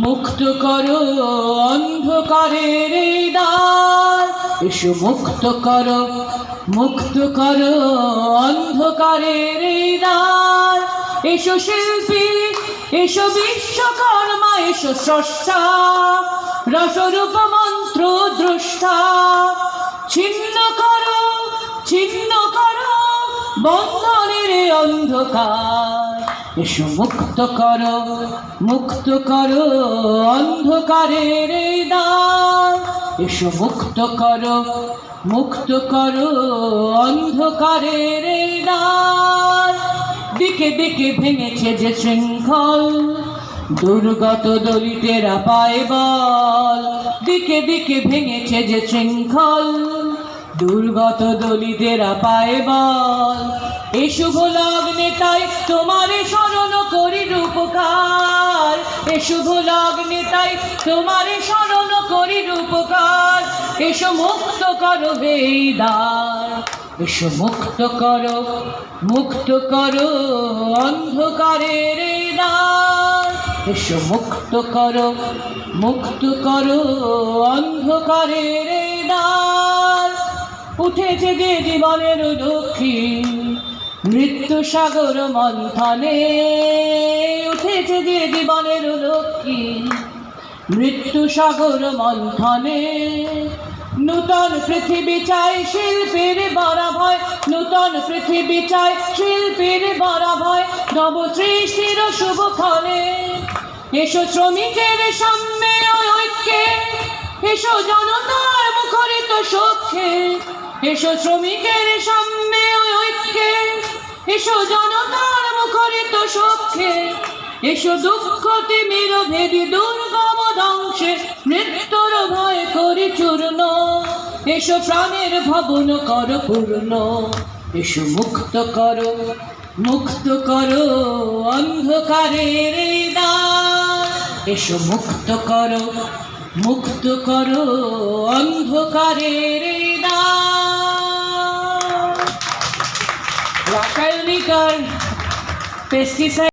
মুক্ত করো অন্ধকারের দ্বার এসো মুক্ত করো মুক্ত করো অন্ধকারের দ্বার এসো শিল্পী, এসো বিশ্বকর্মা, এসো স্রষ্টা। রসরূপ মন্ত্র দ্রষ্টা। ছিন্ন করো ছিন্ন করো বন্ধনের অন্ধকার। এসো মুক্ত করো মুক্ত করো অন্ধকারের দ্বার। এসো মুক্ত করো মুক্ত করো অন্ধকারের দ্বার। দিকে দিকে ভেঙেছে যে শৃঙ্খল, দুর্গত দলিতেরা পায় বল। দিকে দিকে ভেঙেছে যে শৃঙ্খল দুর্গত দলিতেরা পায় বল। এ শুভ লগ্নে তাই তোমারে স্মরণ করি রূপকার। এ শুভ লগ্নে তাই তোমারে স্মরণ করি রূপকার। এসো মুক্ত করো বেদার। এসো মুক্ত করো মুক্ত করো অন্ধকারের দ্বার। এসো মুক্ত করো মুক্ত করো অন্ধকারের উঠেছে যে জীবনের দক্ষিণ, মৃত্যু সাগর মন্থনে। উঠেছে যে জীবনের দক্ষিণ, মৃত্যু সাগর মন্থনে। নূতন পৃথিবী চাই, শিল্পীর বড় ভয় নূতন পৃথিবী চাই, শিল্পীর বড় ভয় নব সৃষ্টির শুভ ফলে এসো শ্রমিকের সাম্যে ঐক্যে। এসো মুখরিত সখ্যে এসো শ্রমিকের সাম্যে ঐক্যে, এসো জনতার মুখরিত সখ্যে এসো দুঃখ তিমির ভেদি দুর্গম ধ্বংসে, মৃত্যুর ভয় করি চূর্ণ, এসো প্রাণের ভবন কর পূর্ণ, এসো মুক্ত করো মুক্ত করো অন্ধকারের দ্বার, এসো মুক্ত করো মুক্ত করো অন্ধকারের রাসায়নিক আর পেস্টিসাইড